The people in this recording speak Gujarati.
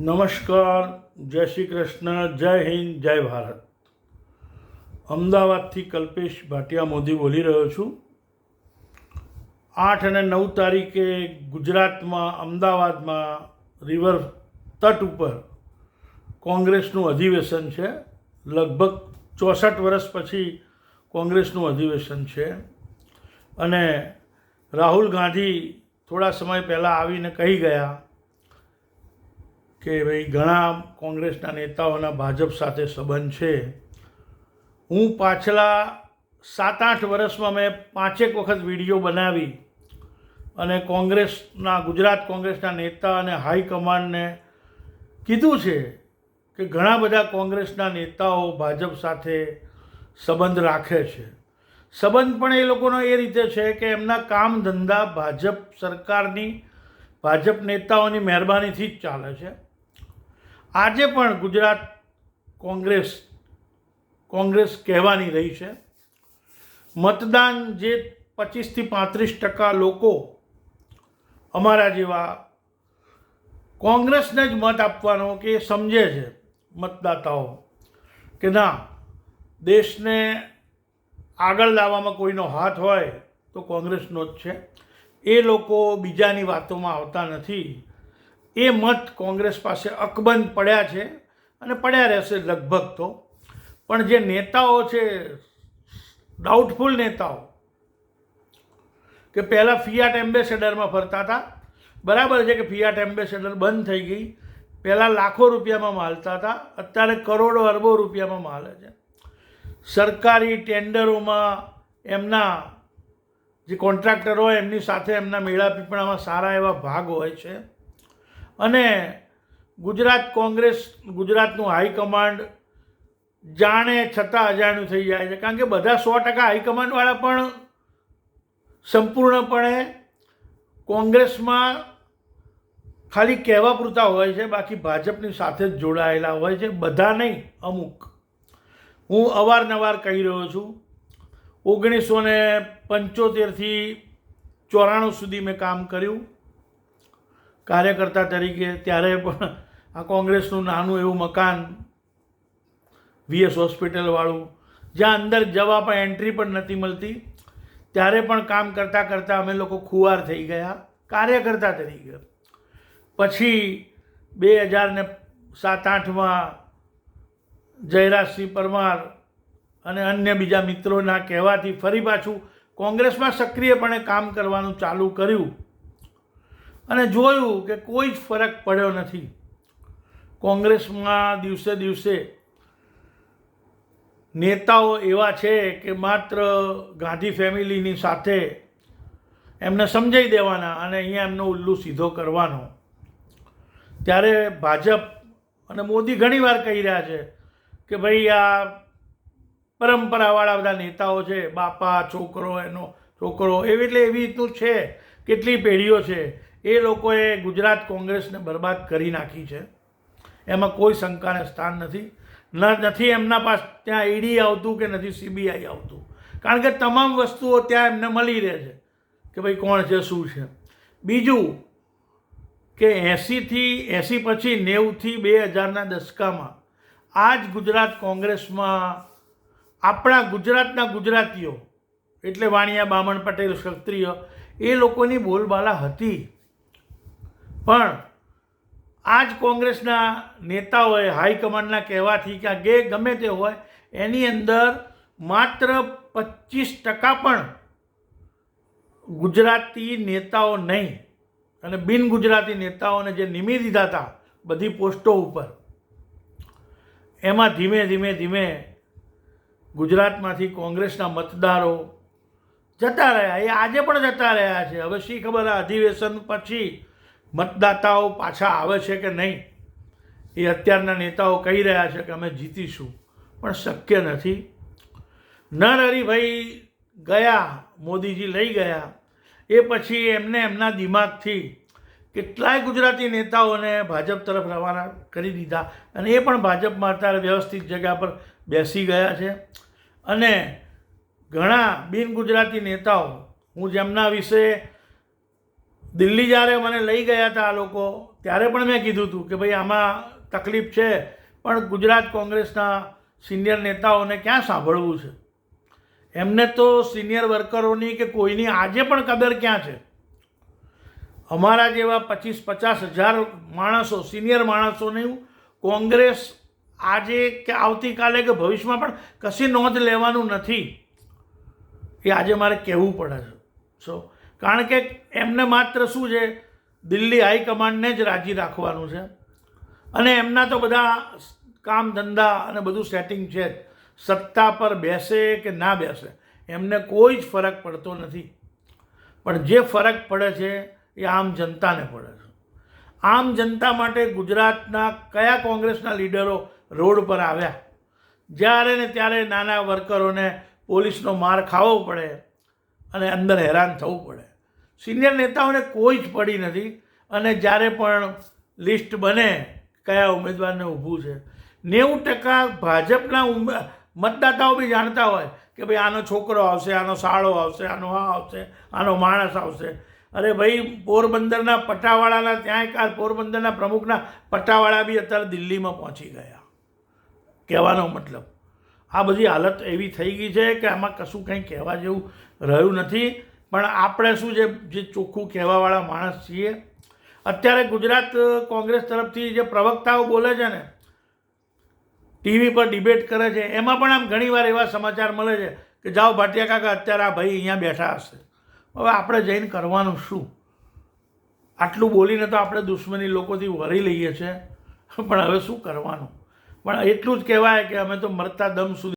નમસ્કાર, જય શ્રી કૃષ્ણ, જય હિન્દ, જય ભારત. અમદાવાદથી કલ્પેશ ભાટિયા મોદી બોલી રહ્યો છું. આઠ અને નવ તારીખે ગુજરાતમાં, અમદાવાદમાં રિવર તટ ઉપર કોંગ્રેસનું અધિવેશન છે. લગભગ ચોસઠ વર્ષ પછી કોંગ્રેસનું અધિવેશન છે. અને રાહુલ ગાંધી થોડા સમય પહેલાં આવીને કહી ગયા કે ભાઈ ઘણા કોંગ્રેસના નેતાઓના ભાજપ સાથે સંબંધ છે. હું પાછલા સાત આઠ વર્ષમાં મેં પાંચેક વખત વીડિયો બનાવી અને કોંગ્રેસના, ગુજરાત કોંગ્રેસના નેતા અને હાઈકમાન્ડને કીધું છે કે ઘણા બધા કોંગ્રેસના નેતાઓ ભાજપ સાથે સંબંધ રાખે છે. સંબંધ પણ એ લોકોનો એ રીતે છે કે એમના કામ ધંધા ભાજપ સરકારની, ભાજપ નેતાઓની મહેરબાનીથી જ ચાલે છે. આજે પણ ગુજરાત કોંગ્રેસ કોંગ્રેસ કહેવાની રહી છે. મતદાન જે પચીસથી પાંત્રીસ ટકા લોકો અમારા જેવા કોંગ્રેસને જ મત આપવાનો કે સમજે છે મતદાતાઓ કે ના, દેશને આગળ લાવવામાં કોઈનો હાથ હોય તો કોંગ્રેસનો જ છે. એ લોકો બીજાની વાતોમાં આવતા નથી. એ મત કોંગ્રેસ પાસે અકબંધ પડ્યા છે અને પડ્યા રહેશે લગભગ તો. પણ જે નેતાઓ છે ડાઉટફુલ નેતાઓ, કે પહેલાં ફિયાટ એમ્બેસેડરમાં ફરતા હતા, બરાબર છે કે ફિયાટ એમ્બેસેડર બંધ થઈ ગઈ, પહેલાં લાખો રૂપિયામાં માલતા હતા, અત્યારે કરોડો અરબો રૂપિયામાં માલે છે. સરકારી ટેન્ડરોમાં એમના જે કોન્ટ્રાક્ટર હોય, એમની સાથે એમના મેળા પીપળામાં સારા એવા ભાગ હોય છે. અને ગુજરાત કોંગ્રેસ, ગુજરાતનું હાઈકમાન્ડ જાણે છતાં અજાણ્યું થઈ જાય છે. કારણ કે બધા સો ટકા હાઈકમાન્ડવાળા પણ સંપૂર્ણપણે કોંગ્રેસમાં ખાલી કહેવા પૂરતા હોય છે, બાકી ભાજપની સાથે જ જોડાયેલા હોય છે, બધા નહીં, અમુક. હું અવારનવાર કહી રહ્યો છું, ઓગણીસો ને પંચોતેરથી ચોરાણું સુધી મેં કામ કર્યું. કાર્યકર્તા તરીકે ત્યારે પણ આ કોંગ્રેસનું નાનું એવું મકાન વીએસ હોસ્પિટલવાળું જ્યાં અંદર જવા પણ એન્ટ્રી પણ નથી મળતી. ત્યારે પણ કામ કરતાં કરતાં અમે લોકો ખુવાર થઈ ગયા, કાર્યકર્તા તરીકે. પછી બે હજાર ને સાત આઠમાં જયરાજસિંહ પરમાર અને અન્ય બીજા મિત્રોના કહેવાથી ફરી પાછું કોંગ્રેસમાં સક્રિયપણે કામ કરવાનું ચાલુ કર્યું. અને જોયું કે કોઈ જ ફરક પડ્યો નથી. કોંગ્રેસમાં દિવસે દિવસે નેતાઓ એવા છે કે માત્ર ગાંધી ફેમિલીની સાથે એમને સમજાઈ દેવાના અને અહીંયા એમનો ઉલ્લુ સીધો કરવાનો. ત્યારે ભાજપ અને મોદી ઘણીવાર કહી રહ્યા છે કે ભાઈ આ પરંપરાવાળા બધા નેતાઓ છે, બાપા, છોકરો, એનો છોકરો, એવી એટલે એવી રીતનું છે. કેટલી પેઢીઓ છે એ લોકોએ ગુજરાત કોંગ્રેસને બરબાદ કરી નાખી છે. એમાં કોઈ શંકાને સ્થાન નથી. નથી એમના પાસે ત્યાં ઈડી આવતું કે નથી સીબીઆઈ આવતું. કારણ કે તમામ વસ્તુઓ ત્યાં એમને મળી રહે છે કે ભાઈ કોણ છે, શું છે. બીજું કે એંસીથી એંસી પછી નેવુંથી બે હજારના દશકામાં આ જ ગુજરાત કોંગ્રેસમાં આપણા ગુજરાતના ગુજરાતીઓ, એટલે વાણિયા બામણ પટેલ ક્ષત્રિય, એ લોકોની બોલબાલા હતી. પણ આ જ કોંગ્રેસના નેતાઓએ હાઈકમાન્ડના કહેવાથી કે આ ગે ગમે તે હોય, એની અંદર માત્ર પચીસ ટકા પણ ગુજરાતી નેતાઓ નહીં. અને બિન ગુજરાતી નેતાઓને જે નિમી દીધા હતા બધી પોસ્ટો ઉપર, એમાં ધીમે ધીમે ધીમે ગુજરાતમાંથી કોંગ્રેસના મતદારો જતા રહ્યા. એ આજે પણ જતા રહ્યા છે. હવે શી ખબર આ અધિવેશન પછી મતદાતાઓ પાછા આવે છે કે નહીં, એ અત્યારના નેતાઓ કહી રહ્યા છે કે અમે જીતીશું. પણ શક્ય નથી. નરહરિભાઈ ગયા, મોદીજી લઈ ગયા. એ પછી એમને એમના દિમાગથી કેટલાય ગુજરાતી નેતાઓને ભાજપ તરફ રવાના કરી દીધા. અને એ પણ ભાજપમાં અત્યારે વ્યવસ્થિત જગ્યા પર બેસી ગયા છે. અને ઘણા બિન ગુજરાતી નેતાઓ, હું જેમના વિશે દિલ્હી જ્યારે મને લઈ ગયા હતા આ લોકો, ત્યારે પણ મેં કીધું હતું કે ભાઈ આમાં તકલીફ છે, પણ ગુજરાત કોંગ્રેસના સિનિયર નેતાઓને ક્યાં સાંભળવું છે? એમને તો સિનિયર વર્કરોની કે કોઈની આજે પણ કદર ક્યાં છે? અમારા જેવા પચીસ પચાસ હજાર માણસો, સિનિયર માણસોની કોંગ્રેસ આજે કે આવતીકાલે કે ભવિષ્યમાં પણ કશી નોંધ લેવાનું નથી. એ આજે મારે કહેવું પડે છે. સો કારણ કે એમને માત્ર શું છે? દિલ્હી હાઈકમાન્ડને જ રાજી રાખવાનું છે. અને એમના તો બધા કામ ધંધા અને બધું સેટિંગ છે. સત્તા પર બેસે કે ના બેસે, એમને કોઈ જ ફરક પડતો નથી. પણ જે ફરક પડે છે એ આમ જનતાને પડે છે. આમ જનતા માટે ગુજરાતના કયા કોંગ્રેસના લીડરો રોડ પર આવ્યા? જ્યારે ને ત્યારે નાના વર્કરોને પોલીસનો માર ખાવો પડે અને અંદર હેરાન થવું પડે. સિનિયર નેતાઓને કોઈ જ પડી નથી. અને જ્યારે પણ લિસ્ટ બને, કયા ઉમેદવારને ઊભું છે. નેવું ટકા ભાજપના મતદાતાઓ બી જાણતા હોય કે ભાઈ આનો છોકરો આવશે, આનો સાળો આવશે, આનો આ આવશે, આનો માણસ આવશે. અરે ભાઈ, પોરબંદરના પટ્ટાવાળાના ત્યાં એક પોરબંદરના પ્રમુખના પટ્ટાવાળા બી અત્યારે દિલ્હીમાં પહોંચી ગયા. કહેવાનો મતલબ. આ બધી હાલત એવી થઈ ગઈ છે કે આમાં કશું કંઈ કહેવા જેવું રહ્યું નથી. પણ આપણે શું છે જે ચોખ્ખું કહેવાવાળા માણસ છીએ, અત્યારે ગુજરાત કોંગ્રેસ તરફથી જે પ્રવક્તાઓ બોલે છે ને, ટીવી પર ડિબેટ કરે છે, એમાં પણ આમ ઘણીવાર એવા સમાચાર મળે છે કે જાઓ ભાટિયા કાકા, અત્યારે આ ભાઈ અહીંયા બેઠા હશે. હવે આપણે જઈને કરવાનું શું? આટલું બોલીને તો આપણે દુશ્મની લોકોથી વરી લઈએ છીએ પણ હવે શું કરવાનું? પણ એટલું જ કહેવાય કે અમે તો મરતા દમ સુધી